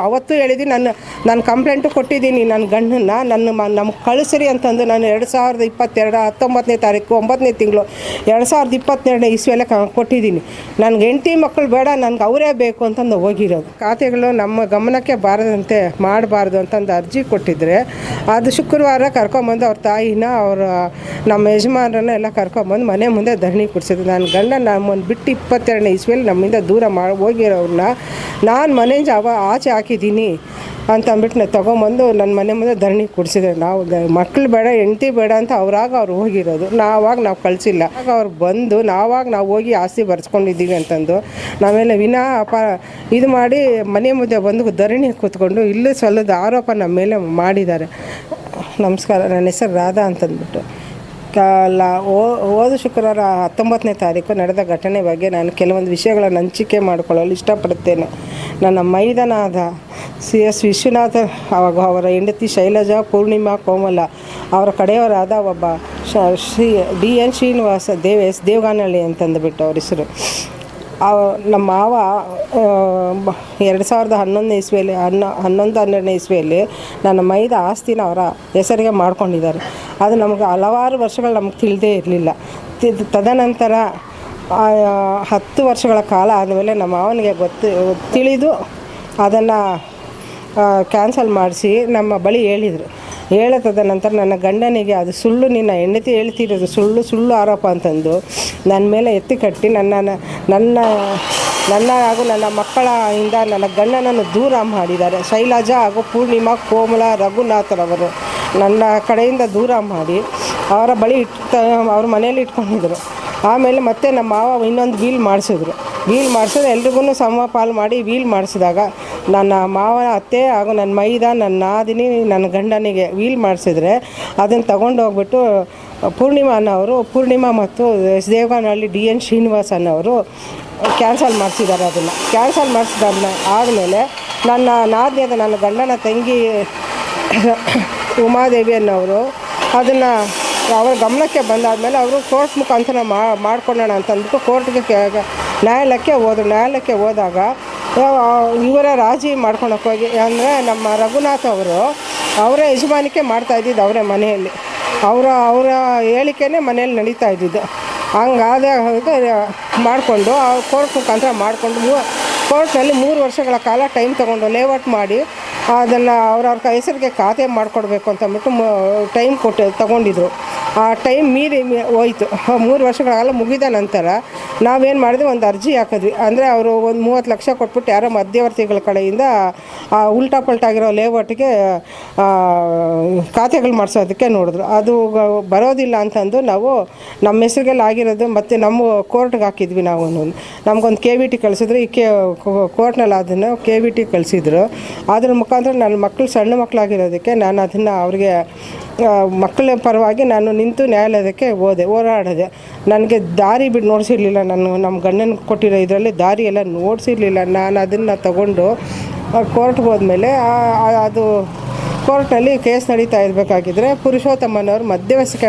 ಅವತ್ತು ಹೇಳಿದ್ವಿ ನಾನು ನಾನು ಕಂಪ್ಲೇಂಟು ಕೊಟ್ಟಿದ್ದೀನಿ ನನ್ನ ಗಂಡನ್ನ, ನನ್ನ ಮ ನಮ್ಗೆ ಕಳಿಸ್ರಿ ಅಂತಂದು ನಾನು ಎರಡು ಸಾವಿರದ ಇಪ್ಪತ್ತೆರಡು ಹತ್ತೊಂಬತ್ತನೇ ತಾರೀಕು, ಒಂಬತ್ತನೇ ತಿಂಗಳು, ಎರಡು ಸಾವಿರದ ಇಪ್ಪತ್ತೆರಡನೇ ಇಸ್ವಿಯಲ್ಲೇ ಕ, ಕೊಟ್ಟಿದ್ದೀನಿ. ನನಗೆ ಹೆಂಡತಿ ಮಕ್ಕಳು ಬೇಡ, ನನಗೆ ಅವರೇ ಬೇಕು ಅಂತಂದು ಹೋಗಿರೋದು. ಖಾತೆಗಳು ನಮ್ಮ ಗಮನಕ್ಕೆ ಬಾರದಂತೆ ಮಾಡಬಾರ್ದು ಅಂತಂದು ಅರ್ಜಿ ಕೊಟ್ಟಿದ್ರೆ, ಅದು ಶುಕ್ರವಾರ ಕರ್ಕೊಂಬಂದು ಅವ್ರ ತಾಯಿನ, ಅವರ ನಮ್ಮ ಯಜಮಾನರನ್ನ ಎಲ್ಲ ಕರ್ಕೊಂಬಂದು ಮನೆ ಮುಂದೆ ಧರಣಿ ಕೊಡಿಸಿದ್ರು ನನ್ನ ಗಂಡ ನಮ್ಮನ್ನು ಬಿಟ್ಟು ಇಪ್ಪತ್ತೆರಡನೇ ಇಸ್ವಿಯಲ್ಲಿ ನಮ್ಮಿಂದ ದೂರ ಮಾಡಿ ಹೋಗಿರೋರನ್ನ ನಾನು ಮನೆಯಿಂದ ಅವ ಆಚೆ ಹಾಕಿದ್ದೀನಿ ಅಂತ ಅಂದ್ಬಿಟ್ಟು ನಾನು ತೊಗೊಂಬಂದು ನನ್ನ ಮನೆ ಮುಂದೆ ಧರಣಿ ಕೊಡಿಸಿದ್ರು ನಾವು ಮಕ್ಕಳು ಬೇಡ, ಹೆಂಡ್ತಿ ಬೇಡ ಅಂತ ಅವ್ರಾಗ ಅವ್ರು ಹೋಗಿರೋದು. ನಾವಾಗ ನಾವು ಕಳಿಸಿಲ್ಲ. ಆಗ ಅವ್ರು ಬಂದು ನಾವಾಗ ನಾವು ಹೋಗಿ ಆಸ್ತಿ ಬರ್ಸ್ಕೊಂಡಿದ್ದೀವಿ ಅಂತಂದು. ನಾವೆಲ್ಲ ವಿನಾ ಅಪ, ಇದು ಮಾಡಿ ಮನೆ ಮುಂದೆ ಬಂದು ಧರಣಿ ಕೂತ್ಕೊಂಡು ಇಲ್ಲೂ ಸಲ್ಲದ ಆರೋಪ ನಮ್ಮ ಮೇಲೆ ಮಾಡಿದ್ದಾರೆ. ನಮಸ್ಕಾರ, ನನ್ನ ಹೆಸರು ರಾಧಾ ಅಂತಂದ್ಬಿಟ್ಟು. ಕಾಲ ಹೋದ ಶುಕ್ರವಾರ ಹತ್ತೊಂಬತ್ತನೇ ತಾರೀಕು ನಡೆದ ಘಟನೆ ಬಗ್ಗೆ ನಾನು ಕೆಲವೊಂದು ವಿಷಯಗಳನ್ನು ಹಂಚಿಕೆ ಮಾಡಿಕೊಳ್ಳಲು ಇಷ್ಟಪಡುತ್ತೇನೆ. ನನ್ನ ಮೈದನಾದ ಸಿ ಎಸ್ ವಿಶ್ವನಾಥ ಹಾಗೂ ಅವರ ಹೆಂಡತಿ ಶೈಲಜಾ, ಪೂರ್ಣಿಮಾ, ಕೋಮಲ, ಅವರ ಕಡೆಯವರಾದ ಒಬ್ಬ Shri, D N Srinivasa Dev S Devaganahalli ಅಂತಂದುಬಿಟ್ಟು ಅವ್ರ ಹೆಸರು. ನಮ್ಮ ಮಾವ ಎರಡು ಸಾವಿರದ ಹನ್ನೊಂದನೇ ಇಸ್ವಿಯಲ್ಲಿ, ಹನ್ನ ಹನ್ನೊಂದು ಹನ್ನೆರಡನೇ ಇಸ್ವಿಯಲ್ಲಿ ನನ್ನ ಮೈದ ಆಸ್ತಿನ ಅವರ ಹೆಸರಿಗೆ ಮಾಡ್ಕೊಂಡಿದ್ದಾರೆ. ಅದು ನಮಗೆ ಹಲವಾರು ವರ್ಷಗಳು ನಮಗೆ ತಿಳಿದೇ ಇರಲಿಲ್ಲ. ತದನಂತರ ಹತ್ತು ವರ್ಷಗಳ ಕಾಲ ಆದಮೇಲೆ ನಮ್ಮ ಮಾವನಿಗೆ ಗೊತ್ತು, ತಿಳಿದು ಅದನ್ನು ಕ್ಯಾನ್ಸಲ್ ಮಾಡಿಸಿ ನಮ್ಮ ಬಳಿ ಹೇಳಿದರು. ಹೇಳತದ ನಂತರ ನನ್ನ ಗಂಡನಿಗೆ ಅದು ಸುಳ್ಳು, ನಿನ್ನ ಹೆಂಡತಿ ಹೇಳ್ತಿರೋದು ಸುಳ್ಳು ಸುಳ್ಳು ಆರೋಪ ಅಂತಂದು ನನ್ನ ಮೇಲೆ ಎತ್ತಿ ಕಟ್ಟಿ ನನ್ನ ನನ್ನ ನನ್ನ ಹಾಗೂ ನನ್ನ ಮಕ್ಕಳ ಇಂದ ನನ್ನ ಗಂಡನನ್ನು ದೂರ ಮಾಡಿದ್ದಾರೆ. ಶೈಲಜಾ ಹಾಗೂ ಪೂರ್ಣಿಮಾ, ಕೋಮಲ ರಘುನಾಥರವರು ನನ್ನ ಕಡೆಯಿಂದ ದೂರ ಮಾಡಿ ಅವರ ಬಳಿ ಇಟ್ಟ, ಅವ್ರ ಮನೆಯಲ್ಲಿ ಇಟ್ಕೊಂಡಿದ್ರು. ಆಮೇಲೆ ಮತ್ತೆ ನಮ್ಮ ಮಾವ ಇನ್ನೊಂದು ವೀಲ್ ಮಾಡಿಸಿದ್ರು. ವೀಲ್ ಮಾಡಿಸಿದ್ರೆ ಎಲ್ರಿಗೂ ಸಮಪಾಲು ಮಾಡಿ ವೀಲ್ ಮಾಡಿಸಿದಾಗ ನನ್ನ ಮಾವನ ಅತ್ತೆ ಹಾಗೂ ನನ್ನ ಮೈದ, ನನ್ನ ನಾದಿನಿ, ನನ್ನ ಗಂಡನಿಗೆ ವೀಲ್ ಮಾಡಿಸಿದ್ರೆ ಅದನ್ನು ತಗೊಂಡು ಹೋಗ್ಬಿಟ್ಟು ಪೂರ್ಣಿಮಾ ಅನ್ನೋರು, ಪೂರ್ಣಿಮಾ ಮತ್ತು ಎಸ್ ಡಿ ಎನ್ ಶ್ರೀನಿವಾಸ್ ಅನ್ನೋರು ಕ್ಯಾನ್ಸಲ್ ಮಾಡಿಸಿದ್ದಾರೆ ಅದನ್ನು. ಕ್ಯಾನ್ಸಲ್ ಮಾಡಿಸಿದ ಆದಮೇಲೆ ನನ್ನ ನಾದಿನಿಯಾದ ನನ್ನ ಗಂಡನ ತಂಗಿ ಉಮಾದೇವಿ ಅನ್ನೋರು ಅದನ್ನು ಅವರ ಗಮನಕ್ಕೆ ಬಂದಾದಮೇಲೆ ಅವರು ಕೋರ್ಟ್ ಮುಖಾಂತರ ಮಾಡ್ಕೊಳ್ಳೋಣ ಅಂತಂದ್ಬಿಟ್ಟು ಕೋರ್ಟ್ಗೆ ನ್ಯಾಯಾಲಯಕ್ಕೆ ಹೋದರು. ನ್ಯಾಯಾಲಯಕ್ಕೆ ಹೋದಾಗ ಇವರ ರಾಜಿ ಮಾಡ್ಕೊಳಕ್ಕೆ ಹೋಗಿ, ಅಂದರೆ ನಮ್ಮ ರಘುನಾಥ್ ಅವರು ಅವರ ಯಜಮಾನಿಕೆ ಮಾಡ್ತಾ ಇದ್ದಿದ್ದು ಅವರೇ ಮನೆಯಲ್ಲಿ. ಅವರ ಅವರ ಹೇಳಿಕೆನೇ ಮನೆಯಲ್ಲಿ ನಡೀತಾ ಇದ್ದಿದ್ದು. ಹಂಗಾದ ಮಾಡಿಕೊಂಡು ಕೋರ್ಟ್ ಮುಖಾಂತರ ಮಾಡಿಕೊಂಡು ಮೂ ಕೋರ್ಟ್ನಲ್ಲಿ ಮೂರು ವರ್ಷಗಳ ಕಾಲ ಟೈಮ್ ತೊಗೊಂಡು ಲೇಔಟ್ ಮಾಡಿ, ಅದನ್ನು ಅವ್ರವ್ರ ಹೆಸರಿಗೆ ಖಾತೆ ಮಾಡಿಕೊಡ್ಬೇಕು ಅಂತ ಅಂದ್ಬಿಟ್ಟು ಟೈಮ್ ಕೊಟ್ಟು ತೊಗೊಂಡಿದ್ರು. ಆ ಟೈಮ್ ಮೀರಿ ಹೋಯ್ತು. ಮೂರು ವರ್ಷಗಳ ಕಾಲ ಮುಗಿದ ನಂತರ ನಾವೇನು ಮಾಡಿದ್ವಿ, ಒಂದು ಅರ್ಜಿ ಹಾಕಿದ್ವಿ. ಅಂದರೆ ಅವರು ಒಂದು ಮೂವತ್ತು ಲಕ್ಷ ಕೊಟ್ಬಿಟ್ಟು ಯಾರೋ ಮಧ್ಯವರ್ತಿಗಳ ಕಡೆಯಿಂದ ಆ ಉಲ್ಟಾ ಪಲ್ಟಾಗಿರೋ ಲೇಔಟ್ಗೆ ಖಾತೆಗಳು ಮಾಡಿಸೋದಕ್ಕೆ ನೋಡಿದ್ರು. ಅದು ಬರೋದಿಲ್ಲ ಅಂತಂದು ನಾವು ನಮ್ಮ ಹೆಸರಿಗೆಲ್ಲ ಆಗಿರೋದು ಮತ್ತು ನಮ್ಮ ಕೋರ್ಟ್ಗೆ ಹಾಕಿದ್ವಿ ನಾವು ಒಂದೊಂದು. ನಮಗೊಂದು ಕೆ ವಿ ಟಿ ಕಳಿಸಿದ್ರು. ಈ ಕೆ ಕೋರ್ಟ್ನಲ್ಲಿ ಅದನ್ನು ಕೆ ವಿ ಟಿ ಕಳಿಸಿದ್ರು. ಅದ್ರ ಮುಖಾಂತರ ನನ್ನ ಮಕ್ಕಳು ಸಣ್ಣ ಮಕ್ಕಳಾಗಿರೋದಕ್ಕೆ ನಾನು ಅದನ್ನು ಅವ್ರಿಗೆ ಮಕ್ಕಳ ಪರವಾಗಿ ನಾನು ನಿಂತು ನ್ಯಾಯಾಲಯಕ್ಕೆ ಹೋದೆ, ಹೋರಾಡಿದೆ. ನನಗೆ ದಾರಿ ಬಿಟ್ಟು ನೋಡಿಸಿರ್ಲಿಲ್ಲ ನಾನು ನಮ್ಮ ಗಂಡನ ಕೊಟ್ಟಿರೋ ಇದರಲ್ಲಿ ದಾರಿ ಎಲ್ಲ ನೋಡಿಸಿರ್ಲಿಲ್ಲ. ನಾನು ಅದನ್ನು ತಗೊಂಡು ಕೋರ್ಟ್ಗೆ ಹೋದ್ಮೇಲೆ ಅದು ಕೋರ್ಟ್ನಲ್ಲಿ ಕೇಸ್ ನಡೀತಾ ಇರಬೇಕಾಗಿದ್ರೆ ಪುರುಷೋತ್ತಮನವರು ಮಧ್ಯವಸಿಕೆ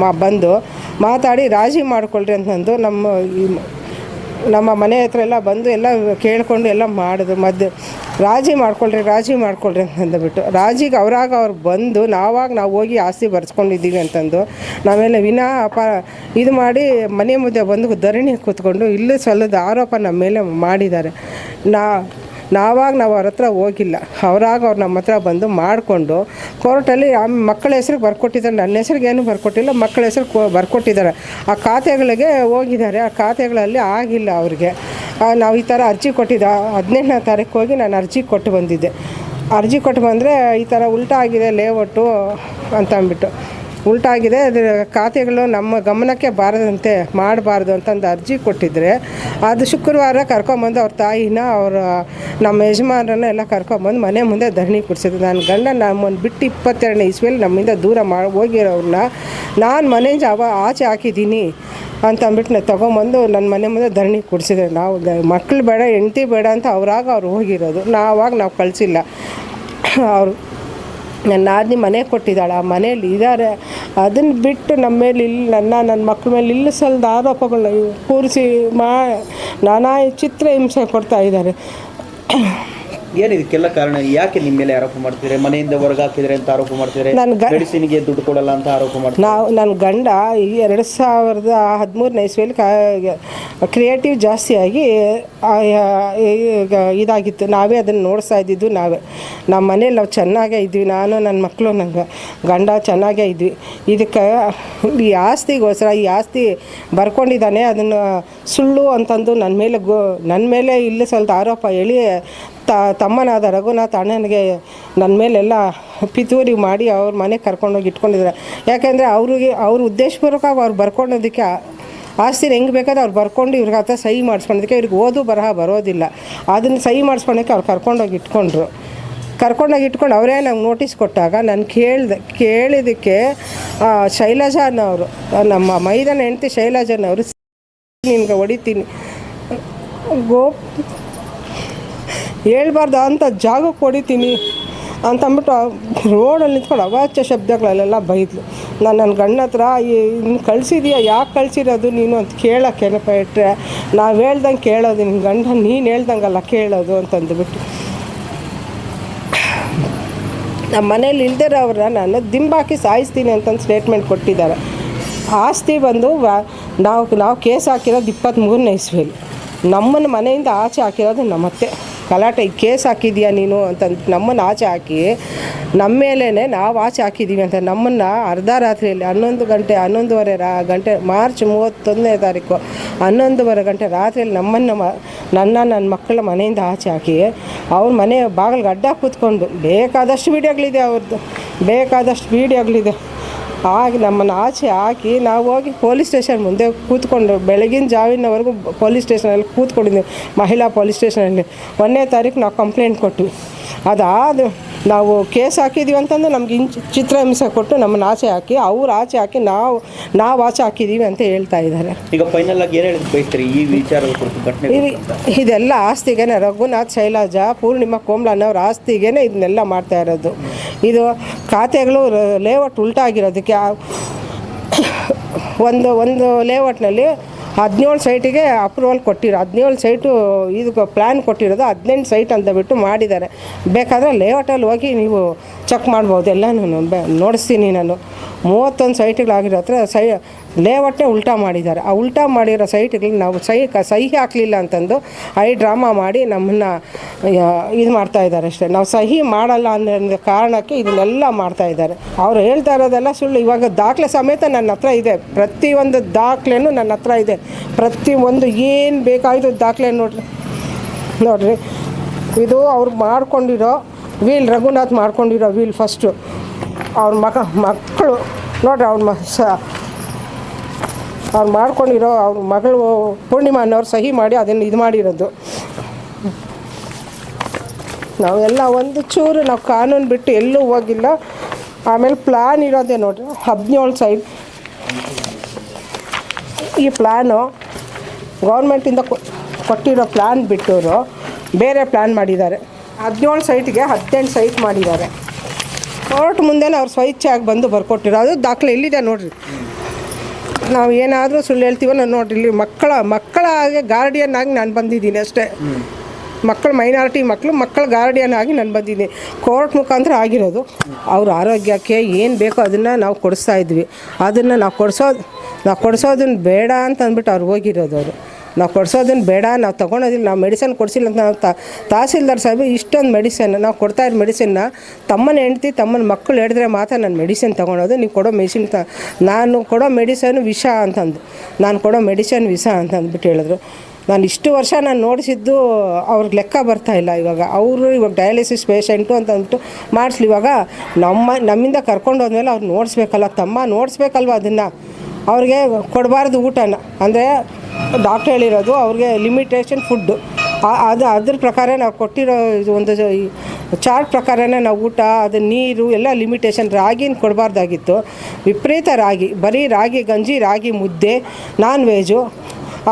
ಮಾ ಬಂದು ಮಾತಾಡಿ ರಾಜಿ ಮಾಡಿಕೊಳ್ಳ್ರಿ ಅಂತಂದು ನಮ್ಮ ನಮ್ಮ ಮನೆ ಹತ್ರ ಎಲ್ಲ ಬಂದು ಎಲ್ಲ ಕೇಳಿಕೊಂಡು ಎಲ್ಲ ಮಾಡಿದ್ರು ಮದ್ದು ರಾಜಿ ಮಾಡ್ಕೊಳ್ರಿ ರಾಜಿ ಮಾಡ್ಕೊಳ್ರಿ ಅಂತಂದುಬಿಟ್ಟು ರಾಜಿಗೆ ಅವರಾಗ ಅವ್ರು ಬಂದು ನಾವಾಗ ನಾವು ಹೋಗಿ ಆಸ್ತಿ ಬರ್ಸ್ಕೊಂಡಿದ್ದೀವಿ ಅಂತಂದು. ನಾವೆಲ್ಲ ವಿನಾ ಅಪ ಇದು ಮಾಡಿ ಮನೆ ಮುಂದೆ ಬಂದು ಧರಣಿ ಕೂತ್ಕೊಂಡು ಇಲ್ಲೂ ಸಲ್ಲದ ಆರೋಪ ನಮ್ಮ ಮೇಲೆ ಮಾಡಿದ್ದಾರೆ. ನಾ ನಾವಾಗ ನಾವು ಅವ್ರ ಹತ್ರ ಹೋಗಿಲ್ಲ. ಅವರಾಗ ಅವ್ರು ನಮ್ಮ ಹತ್ರ ಬಂದು ಮಾಡಿಕೊಂಡು ಕೋರ್ಟಲ್ಲಿ ಆ ಮಕ್ಕಳ ಹೆಸ್ರಿಗೆ ಬರ್ಕೊಟ್ಟಿದ್ದಾರೆ. ನನ್ನ ಹೆಸ್ರಿಗೆ ಏನು ಬರ್ಕೊಟ್ಟಿಲ್ಲ. ಮಕ್ಕಳ ಹೆಸ್ರು ಬರ್ಕೊಟ್ಟಿದ್ದಾರೆ. ಆ ಖಾತೆಗಳಿಗೆ ಹೋಗಿದ್ದಾರೆ. ಆ ಖಾತೆಗಳಲ್ಲಿ ಆಗಿಲ್ಲ ಅವ್ರಿಗೆ. ನಾವು ಈ ಥರ ಅರ್ಜಿ ಕೊಟ್ಟಿದ್ದ. ಹದಿನೆಂಟನೇ ತಾರೀಕು ಹೋಗಿ ನಾನು ಅರ್ಜಿ ಕೊಟ್ಟು ಬಂದಿದ್ದೆ. ಅರ್ಜಿ ಕೊಟ್ಟು ಬಂದರೆ ಈ ಥರ ಉಲ್ಟಾ ಆಗಿದೆ, ಲೇಔಟು ಅಂತ ಅಂದ್ಬಿಟ್ಟು. ಉಲ್ಟಾಗಿದೆ ಅದರ ಖಾತೆಗಳು ನಮ್ಮ ಗಮನಕ್ಕೆ ಬಾರದಂತೆ ಮಾಡಬಾರ್ದು ಅಂತಂದು ಅರ್ಜಿ ಕೊಟ್ಟಿದ್ರೆ, ಅದು ಶುಕ್ರವಾರ ಕರ್ಕೊಂಬಂದು ಅವ್ರ ತಾಯಿನ, ಅವರ ನಮ್ಮ ಯಜಮಾನರನ್ನ ಎಲ್ಲ ಕರ್ಕೊಂಬಂದು ಮನೆ ಮುಂದೆ ಧರಣಿ ಕೊಡಿಸಿದ್ರು ನನ್ನ ಗಂಡ ನಮ್ಮನ್ನು ಬಿಟ್ಟು ಇಪ್ಪತ್ತೆರಡನೇ ಇಸ್ವಿಯಲ್ಲಿ ನಮ್ಮಿಂದ ದೂರ ಮಾಡಿ ಹೋಗಿರೋರನ್ನ ನಾನು ಮನೆಯಿಂದ ಅವ ಆಚೆ ಹಾಕಿದ್ದೀನಿ ಅಂತ ಅಂದ್ಬಿಟ್ಟು ನಾನು ತೊಗೊಂಬಂದು ನನ್ನ ಮನೆ ಮುಂದೆ ಧರಣಿ ಕೊಡಿಸಿದ್ರು ನಾವು ಮಕ್ಕಳು ಬೇಡ, ಹೆಂಡತಿ ಬೇಡ ಅಂತ ಅವ್ರಾಗ ಅವ್ರು ಹೋಗಿರೋದು. ನಾವಾಗ ನಾವು ಕಳಿಸಿಲ್ಲ. ಅವರು ನನ್ನ ಆದಿ ಮನೆ ಕೊಟ್ಟಿದ್ದಾಳೆ. ಆ ಮನೇಲಿ ಇದ್ದಾರೆ ಅದನ್ನು ಬಿಟ್ಟು ನಮ್ಮ ಮೇಲೆ ಇಲ್ಲಿ ನನ್ನ ನನ್ನ ಮಕ್ಕಳ ಮೇಲೆ ಇಲ್ಲ ಸಲ್ದ ಆರೋಪಗಳನ್ನ ಕೂರಿಸಿ ಮಾ, ನಾನಾ ಚಿತ್ರ ಹಿಂಸೆ ಕೊಡ್ತಾ ಇದ್ದಾರೆ. ಏನು ಇದಕ್ಕೆಲ್ಲ ಕಾರಣ? ಯಾಕೆ ನಿಮ್ಮ ಮೇಲೆ ಆರೋಪ ಮಾಡ್ತಿದ್ರೆ? ಮನೆಯಿಂದ ಹೊರಗೆ ಹಾಕಿದ್ರೆ ಅಂತ ಆರೋಪ ಮಾಡ್ತಿದ್ರೆ? ನನ್ ಗ- ಮೆಡಿಸಿನ್ಗೆ ದುಡ್ಡು ಕೊಡಲ್ಲ ಅಂತ ಆರೋಪ ಮಾಡ್ತಾರೆ ನಾವು ನನ್ನ ಗಂಡ ಈ ಎರಡು ಸಾವಿರದ ಹದಿಮೂರನೇ ಇಸ್ವಿಯಲ್ಲಿ ಕ್ರಿಯೇಟಿವ್ ಜಾಸ್ತಿಯಾಗಿ ಈಗ ಇದಾಗಿತ್ತು. ನಾವೇ ಅದನ್ನು ನೋಡಿಸ್ತಾ ಇದ್ದಿದ್ದು ನಾವೇ. ನಮ್ಮ ಮನೇಲಿ ನಾವು ಚೆನ್ನಾಗೇ ಇದ್ವಿ. ನಾನು ನನ್ನ ಮಕ್ಕಳು ನಂಗೆ ಗಂಡ ಚೆನ್ನಾಗೇ ಇದ್ವಿ. ಇದಕ್ಕೆ ಈ ಆಸ್ತಿಗೋಸ್ಕರ ಈ ಆಸ್ತಿ ಬರ್ಕೊಂಡಿದ್ದಾನೆ. ಅದನ್ನು ಸುಳ್ಳು ಅಂತಂದು ನನ್ನ ಮೇಲೆ ಗೋ ನನ್ನ ಮೇಲೆ ಇಲ್ಲಿ ಸ್ವಲ್ಪ ಆರೋಪ ಹೇಳಿ ತ ತಮ್ಮನಾದ ರಘುನಾಥ್ ಅಣ್ಣನಿಗೆ ನನ್ನ ಮೇಲೆಲ್ಲ ಪಿತೂರಿ ಮಾಡಿ ಅವ್ರ ಮನೆಗೆ ಕರ್ಕೊಂಡೋಗಿ ಇಟ್ಕೊಂಡಿದ್ದಾರೆ. ಯಾಕೆಂದರೆ ಅವ್ರಿಗೆ, ಅವ್ರ ಉದ್ದೇಶಪೂರ್ವಕವಾಗಿ ಅವ್ರು ಬರ್ಕೊಂಡೋದಕ್ಕೆ ಆಸ್ತಿ ಹೆಂಗೆ ಬೇಕಾದ್ರೆ ಅವ್ರು ಬರ್ಕೊಂಡು ಇವ್ರಿಗೆ ಹತ್ರ ಸಹಿ ಮಾಡಿಸ್ಕೊಳೋದಕ್ಕೆ ಇವ್ರಿಗೆ ಓದು ಬರಹ ಬರೋದಿಲ್ಲ. ಅದನ್ನು ಸಹಿ ಮಾಡಿಸ್ಕೊಳಕ್ಕೆ ಅವ್ರು ಕರ್ಕೊಂಡೋಗಿ ಇಟ್ಕೊಂಡ್ರು. ಕರ್ಕೊಂಡೋಗಿ ಇಟ್ಕೊಂಡು ಅವರೇ ನಂಗೆ ನೋಟಿಸ್ ಕೊಟ್ಟಾಗ ನಾನು ಕೇಳಿದೆ, ಕೇಳಿದ್ದಕ್ಕೆ ಶೈಲಜಾನವರು ನಮ್ಮ ಮೈದಾನ ಹೆಂಡತಿ ಶೈಲಜಾನವರು ನಿನ್ಗೆ ಹೊಡಿತೀನಿ. ಗೋಪ್ ಹೇಳ್ಬಾರ್ದು ಅಂತ ಜಾಗಕ್ಕೆ ಹೊಡಿತೀನಿ ಅಂತಂದ್ಬಿಟ್ಟು ರೋಡಲ್ಲಿ ನಿಂತ್ಕೊಂಡು ಅವಾಚ್ಯ ಶಬ್ದಗಳಲ್ಲೆಲ್ಲ ಬೈದ್ಲು. ನಾನು ನನ್ನ ಗಂಡ ಹತ್ರ ಇನ್ನು ಕಳಿಸಿದೀಯ? ಯಾಕೆ ಕಳಿಸಿರೋದು ನೀನು? ಅಂತ ಕೇಳೋಕ್ಕೆ ನೆಪ ಇಟ್ಟರೆ ನಾವು ಹೇಳ್ದಂಗೆ ಕೇಳೋದು ನಿನ್ನ ಗಂಡ ನೀನು ಹೇಳ್ದಂಗಲ್ಲ ಕೇಳೋದು ಅಂತಂದುಬಿಟ್ಟು ನಮ್ಮ ಮನೇಲಿ ಇಲ್ದಿರೋ ಅವ್ರನ್ನ ನಾನು ದಿಂಬಾಕಿ ಸಾಯಿಸ್ತೀನಿ ಅಂತಂದು ಸ್ಟೇಟ್ಮೆಂಟ್ ಕೊಟ್ಟಿದ್ದಾರೆ. ಆಸ್ತಿ ಬಂದು ನಾವು ನಾವು ಕೇಸ್ ಹಾಕಿರೋದು ಇಪ್ಪತ್ತ್ಮೂರನೇ ಇಸ್ವೇಲಿ. ನಮ್ಮನ್ನು ಮನೆಯಿಂದ ಆಚೆ ಹಾಕಿರೋದು ನಮ್ಮತ್ತೆ. ಗಲಾಟೆ ಕೇಸ್ ಹಾಕಿದ್ಯಾ ನೀನು ಅಂತಂದು ನಮ್ಮನ್ನು ಆಚೆ ಹಾಕಿ, ನಮ್ಮ ಮೇಲೇ ನಾವು ಆಚೆ ಹಾಕಿದ್ದೀವಿ ಅಂತ ನಮ್ಮನ್ನು ಅರ್ಧ ರಾತ್ರಿಯಲ್ಲಿ ಹನ್ನೊಂದು ಗಂಟೆ, ಹನ್ನೊಂದುವರೆ ರಾ, ಗಂಟೆ, ಮಾರ್ಚ್ ಮೂವತ್ತೊಂದನೇ ತಾರೀಕು, ಹನ್ನೊಂದುವರೆ ಗಂಟೆ ರಾತ್ರಿಯಲ್ಲಿ ನಮ್ಮನ್ನು ನನ್ನ ನನ್ನ ಮಕ್ಕಳ ಮನೆಯಿಂದ ಆಚೆ ಹಾಕಿ, ಅವ್ರ ಮನೆ ಬಾಗಿಲಿಗೆ ಅಡ್ಡ ಕೂತ್ಕೊಂಡು, ಬೇಕಾದಷ್ಟು ವೀಡಿಯೋಗಳಿದೆ ಅವ್ರದ್ದು ಬೇಕಾದಷ್ಟು ವೀಡಿಯೋಗಳಿದೆ ಆಗಿ ನಮ್ಮನ್ನು ಆಚೆ ಹಾಕಿ ನಾವು ಹೋಗಿ ಪೊಲೀಸ್ ಸ್ಟೇಷನ್ ಮುಂದೆ ಕೂತ್ಕೊಂಡು ಬೆಳಗಿನ ಜಾವಿನವರೆಗೂ ಪೊಲೀಸ್ ಸ್ಟೇಷನಲ್ಲಿ ಕೂತ್ಕೊಂಡಿದ್ದೀವಿ ಮಹಿಳಾ ಪೊಲೀಸ್ ಸ್ಟೇಷನಲ್ಲಿ. ಒಂದನೇ ತಾರೀಕು ನಾವು ಕಂಪ್ಲೇಂಟ್ ಕೊಟ್ವಿ. ಅದಾದ ನಾವು ಕೇಸ್ ಹಾಕಿದ್ದೀವಿ ಅಂತಂದು ನಮ್ಗೆ ಇಂಚ್ ಚಿತ್ರಹಿಂಸೆ ಕೊಟ್ಟು ನಮ್ಮನ್ನು ಆಚೆ ಹಾಕಿ ಅವ್ರು ಆಚೆ ಹಾಕಿ ನಾವು ನಾವು ಆಚೆ ಹಾಕಿದ್ದೀವಿ ಅಂತ ಹೇಳ್ತಾ ಇದ್ದಾರೆ ಈಗ ಫೈನಲ್ ಆಗಿ ಏನು ಹೇಳಕ್ಕೆ ಬಯಸ್ತೀರಿ ಈ ವಿಚಾರದ ಕುರಿತು ಘಟನೆ ಇದೆಲ್ಲ ಆಸ್ತಿಗೇನೆ. ರಘುನಾಥ್ ಶೈಲಾಜ ಪೂರ್ಣಿಮಾ ಕೋಮ್ಲಾನವ್ರ ಆಸ್ತಿಗೇನೆ ಇದನ್ನೆಲ್ಲ ಮಾಡ್ತಾ ಇರೋದು. ಇದು ಖಾತೆಗಳು ಲೇಔಟ್ ಉಲ್ಟಾಗಿರೋದಕ್ಕೆ ಒಂದು ಒಂದು ಲೇಔಟ್ನಲ್ಲಿ ಹದಿನೇಳು ಸೈಟಿಗೆ ಅಪ್ರೂವಲ್ ಕೊಟ್ಟಿರೋ. ಹದಿನೇಳು ಸೈಟು ಇದು ಪ್ಲ್ಯಾನ್ ಕೊಟ್ಟಿರೋದು ಹದಿನೆಂಟು ಸೈಟ್ ಅಂತ ಬಿಟ್ಟು ಮಾಡಿದ್ದಾರೆ. ಬೇಕಾದರೆ ಲೇಔಟಲ್ಲಿ ಹೋಗಿ ನೀವು ಚೆಕ್ ಮಾಡ್ಬೋದು. ನೋಡ್ತೀನಿ ನೋಡಿಸ್ತೀನಿ ನಾನು. ಮೂವತ್ತೊಂದು ಸೈಟ್ಗಳಾಗಿರೋ ಹತ್ರ ಸೈ, ಲೇಔಟ್ನೇ ಉಲ್ಟಾ ಮಾಡಿದ್ದಾರೆ. ಆ ಉಲ್ಟಾ ಮಾಡಿರೋ ಸೈಟ್ಗಳಿಗೆ ನಾವು ಸಹಿ ಸಹಿ ಹಾಕಲಿಲ್ಲ ಅಂತಂದು ಐ ಡ್ರಾಮಾ ಮಾಡಿ ನಮ್ಮನ್ನು ಇದು ಮಾಡ್ತಾ ಇದ್ದಾರೆ ಅಷ್ಟೇ. ನಾವು ಸಹಿ ಮಾಡಲ್ಲ ಅನ್ನೋ ಕಾರಣಕ್ಕೆ ಇದನ್ನೆಲ್ಲ ಮಾಡ್ತಾ ಇದ್ದಾರೆ. ಅವ್ರು ಹೇಳ್ತಾ ಇರೋದೆಲ್ಲ ಸುಳ್ಳು. ಇವಾಗ ದಾಖಲೆ ಸಮೇತ ನನ್ನ ಹತ್ರ ಇದೆ. ಪ್ರತಿಯೊಂದು ದಾಖಲೆನೂ ನನ್ನ ಹತ್ರ ಇದೆ. ಪ್ರತಿ ಒಂದು ಏನು ಬೇಕಾಯಿತು ದಾಖಲೆ ನೋಡ್ರಿ. ನೋಡ್ರಿ. ಇದು ಅವ್ರು ಮಾಡ್ಕೊಂಡಿರೋ, ವೀಲ್ ರಘುನಾಥ್ ಮಾಡ್ಕೊಂಡಿರೋ ವೀಲ್ ಫಸ್ಟು. ಅವ್ರ ಮಗ, ಮಕ್ಕಳು. ನೋಡ್ರಿ ಅವ್ರ ಮ, ಸ, ಅವ್ರು ಮಾಡ್ಕೊಂಡಿರೋ ಅವ್ರ ಮಗಳು ಪೂರ್ಣಿಮಾ ಅನ್ನೋರು ಸಹಿ ಮಾಡಿ ಅದನ್ನು ಇದು ಮಾಡಿರೋದು. ನಾವೆಲ್ಲ ಒಂದು ಚೂರು ನಾವು ಕಾನೂನು ಬಿಟ್ಟು ಎಲ್ಲೂ ಹೋಗಿಲ್ಲ. ಆಮೇಲೆ ಪ್ಲ್ಯಾನ್ ಇರೋದೇ ನೋಡ್ರಿ ಹದಿನೇಳು ಸೈಡ್ ಈ ಪ್ಲ್ಯಾನು ಗೌರ್ಮೆಂಟಿಂದ ಕೊಟ್ಟಿರೋ ಪ್ಲ್ಯಾನ್ ಬಿಟ್ಟವರು ಬೇರೆ ಪ್ಲ್ಯಾನ್ ಮಾಡಿದ್ದಾರೆ. ಹದಿನೇಳು ಸೈಟಿಗೆ ಹದಿನೆಂಟು ಸೈಟ್ ಮಾಡಿದ್ದಾರೆ. ಕೋರ್ಟ್ ಮುಂದೆನೇ ಅವ್ರು ಸ್ವಇಚ್ಛೆಯಾಗಿ ಬಂದು ಬರ್ಕೊಟ್ಟಿರೋ ಅದು ದಾಖಲೆ ಎಲ್ಲಿದೆ ನೋಡ್ರಿ. ನಾವು ಏನಾದರೂ ಸುಳ್ಳು ಹೇಳ್ತೀವೋ ನಾನು ನೋಡ್ರಿ, ಇಲ್ಲಿ ಮಕ್ಕಳ ಮಕ್ಕಳ ಹಾಗೆ ಗಾರ್ಡಿಯನ್ ಆಗಿ ನಾನು ಬಂದಿದ್ದೀನಿ ಅಷ್ಟೇ. ಮಕ್ಕಳು ಮೈನಾರಿಟಿ ಮಕ್ಕಳು, ಮಕ್ಕಳ ಗಾರ್ಡಿಯನ್ ಆಗಿ ನಾನು ಬಂದಿದ್ದೀನಿ. ಕೋರ್ಟ್ ಮುಖಾಂತರ ಆಗಿರೋದು. ಅವ್ರ ಆರೋಗ್ಯಕ್ಕೆ ಏನು ಬೇಕೋ ಅದನ್ನು ನಾವು ಕೊಡಿಸ್ತಾ ಇದ್ವಿ. ಅದನ್ನು ನಾವು ಕೊಡಿಸೋದು ನಾವು ಕೊಡಿಸೋದನ್ನ ಬೇಡ ಅಂತ ಅಂದ್ಬಿಟ್ಟು ಅವ್ರು ಹೋಗಿರೋದು ಅವರು. ನಾವು ಕೊಡ್ಸೋದನ್ನು ಬೇಡ, ನಾವು ತೊಗೊಳೋದಿಲ್ಲ, ನಾವು ಮೆಡಿಸನ್ ಕೊಡಿಸಿಲ್ಲ ಅಂತ ನಾವು ತಹಸೀಲ್ದಾರ್ ಸಾಹೇಬ್ ಇಷ್ಟೊಂದು ಮೆಡಿಸನ್ ನಾವು ಕೊಡ್ತಾ ಇರೋ ಮೆಡಿಸಿನ್ನ ತಮ್ಮನ ಹೆಂಡ್ತಿ, ತಮ್ಮನ ಮಕ್ಕಳು ಹೇಳಿದ್ರೆ ಮಾತ್ರ ನಾನು ಮೆಡಿಸಿನ್ ತೊಗೊಳೋದು, ನೀವು ಕೊಡೋ ಮೆಡಿಸಿನ್ ತ, ನಾನು ಕೊಡೋ ಮೆಡಿಸನ್ ವಿಷ ಅಂತಂದು, ನಾನು ಕೊಡೋ ಮೆಡಿಸನ್ ವಿಷ ಅಂತ ಅಂದ್ಬಿಟ್ಟು ಹೇಳಿದ್ರು. ನಾನು ಇಷ್ಟು ವರ್ಷ ನಾನು ನೋಡಿಸಿದ್ದು ಅವ್ರಿಗೆ ಲೆಕ್ಕ ಬರ್ತಾ ಇಲ್ಲ ಇವಾಗ. ಅವರು ಇವಾಗ ಡಯಾಲಿಸಿಸ್ ಪೇಷಂಟು ಅಂತ ಅಂದ್ಬಿಟ್ಟು ಮಾಡಿಸ್ಲಿ, ಇವಾಗ ನಮ್ಮ, ನಮ್ಮಿಂದ ಕರ್ಕೊಂಡು ಹೋದ್ಮೇಲೆ ಅವ್ರು ನೋಡಿಸ್ಬೇಕಲ್ಲ, ತಮ್ಮ ನೋಡಿಸ್ಬೇಕಲ್ವ ಅದನ್ನು? ಅವ್ರಿಗೆ ಕೊಡಬಾರ್ದು ಊಟನ. ಅಂದರೆ ಡಾಕ್ಟ್ರ್ ಹೇಳಿರೋದು ಅವ್ರಿಗೆ ಲಿಮಿಟೇಷನ್ ಫುಡ್ಡು ಅದು, ಅದ್ರ ಪ್ರಕಾರ ನಾವು ಕೊಟ್ಟಿರೋ ಇದು ಒಂದು ಚಾರ್ಟ್ ಪ್ರಕಾರನೇ ನಾವು ಊಟ, ಅದು ನೀರು, ಎಲ್ಲ ಲಿಮಿಟೇಷನ್ ರಾಗಿನ ಕೊಡಬಾರ್ದಾಗಿತ್ತು. ವಿಪರೀತ ರಾಗಿ, ಬರೀ ರಾಗಿ, ಗಂಜಿ, ರಾಗಿ ಮುದ್ದೆ ನಾನ್ ವೆಜು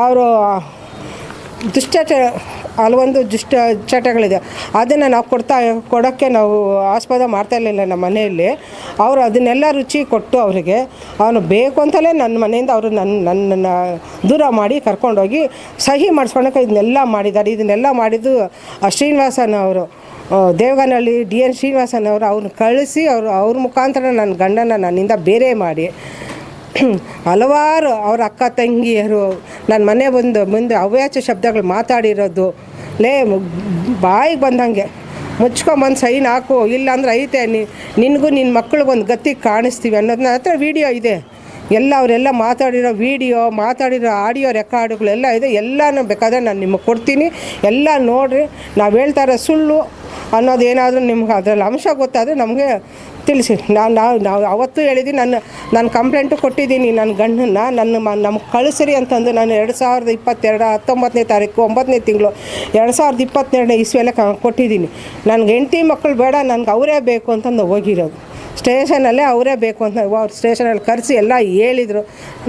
ಅವರು ದುಶ್ಚಟ ಹಲವೊಂದು ದುಷ್ಟ ಚಟಗಳಿದೆ. ಅದನ್ನು ನಾವು ಕೊಡ್ತಾ, ಕೊಡೋಕ್ಕೆ ನಾವು ಆಸ್ಪದ ಮಾಡ್ತಾ ಇರಲಿಲ್ಲ ನಮ್ಮ ಮನೆಯಲ್ಲಿ. ಅವರು ಅದನ್ನೆಲ್ಲ ರುಚಿ ಕೊಟ್ಟು ಅವರಿಗೆ, ಅವನು ಬೇಕು ಅಂತಲೇ ನನ್ನ ಮನೆಯಿಂದ ಅವರು ನನ್ನ ನನ್ನನ್ನು ದೂರ ಮಾಡಿ ಕರ್ಕೊಂಡೋಗಿ ಸಹಿ ಮಾಡಿಸ್ಕೊಳಕ್ಕೆ ಇದನ್ನೆಲ್ಲ ಮಾಡಿದ್ದಾರೆ. ಇದನ್ನೆಲ್ಲ ಮಾಡಿದ್ದು ಶ್ರೀನಿವಾಸನ್ ಅವರು. ದೇವಗನಹಳ್ಳಿ ಡಿ ಎನ್ ಶ್ರೀನಿವಾಸನ್ ಅವರು ಅವ್ರನ್ನ ಕಳಿಸಿ ಅವರು, ಅವ್ರ ಮುಖಾಂತರ ನನ್ನ ಗಂಡನ ನನ್ನಿಂದ ಬೇರೆ ಮಾಡಿ. ಹಲವಾರು ಅವ್ರ ಅಕ್ಕ ತಂಗಿಯರು ನನ್ನ ಮನೆ ಬಂದು ಮುಂದೆ ಅವ್ಯಾಚ ಶಬ್ದಗಳು ಮಾತಾಡಿರೋದು. ಲೇ ಬಾಯಿಗೆ ಬಂದಂಗೆ. ಮುಚ್ಕೊಂಬಂದು ಸೈನ್ ಹಾಕು. ಇಲ್ಲಾಂದ್ರೆ ಐತೆ ನಿನಗೂ ನಿನ್ನ ಮಕ್ಳಿಗೊಂದು ಗತಿ ಕಾಣಿಸ್ತೀವಿ ಅನ್ನೋದನ್ನ ಹತ್ರ ವೀಡಿಯೋ ಇದೆ. ಎಲ್ಲ ಅವರೆಲ್ಲ ಮಾತಾಡಿರೋ ವಿಡಿಯೋ, ಮಾತಾಡಿರೋ ಆಡಿಯೋ ರೆಕಾರ್ಡುಗಳೆಲ್ಲ ಇದೆ. ಎಲ್ಲನೂ ಬೇಕಾದ್ರೆ ನಾನು ನಿಮಗೆ ಕೊಡ್ತೀನಿ. ಎಲ್ಲ ನೋಡಿರಿ. ನಾವು ಹೇಳ್ತಾ ಇರೋ ಸುಳ್ಳು ಅನ್ನೋದೇನಾದರೂ ನಿಮ್ಗೆ ಅದರಲ್ಲಿ ಅಂಶ ಗೊತ್ತಾದರೆ ನಮಗೆ ತಿಳಿಸಿ. ನಾನು ನಾವು ನಾವು ಅವತ್ತು ಹೇಳಿದ್ದೀನಿ ನನ್ನ ನಾನು ಕಂಪ್ಲೇಂಟು ಕೊಟ್ಟಿದ್ದೀನಿ ನನ್ನ ಗಂಡನ್ನ, ನನ್ನ ಮ ನಮ್ಗೆ ಕಳಿಸ್ರಿ ಅಂತಂದು ನಾನು ಎರಡು ಸಾವಿರದ ಇಪ್ಪತ್ತೆರಡು ಹತ್ತೊಂಬತ್ತನೇ ತಾರೀಕು ಒಂಬತ್ತನೇ ತಿಂಗಳು, ಎರಡು ಸಾವಿರದ ಇಪ್ಪತ್ತೆರಡನೇ ಇಸ್ವೆಲ್ಲ ಕೊಟ್ಟಿದ್ದೀನಿ. ನನಗೆ ಹೆಂಡತಿ ಮಕ್ಕಳು ಬೇಡ, ನನಗೆ ಅವರೇ ಬೇಕು ಅಂತಂದು ಹೋಗಿರೋದು. ಸ್ಟೇಷನಲ್ಲೇ ಅವರೇ ಬೇಕು ಅಂತ ಅವ್ರು ಸ್ಟೇಷನಲ್ಲಿ ಕರೆಸಿ ಎಲ್ಲ ಹೇಳಿದರು.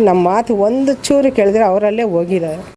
ನಮ್ಮ ಮಾತು ಒಂದು ಚೂರು ಕೇಳಿದ್ರೆ ಅವರಲ್ಲೇ ಹೋಗಿದ್ದಾರೆ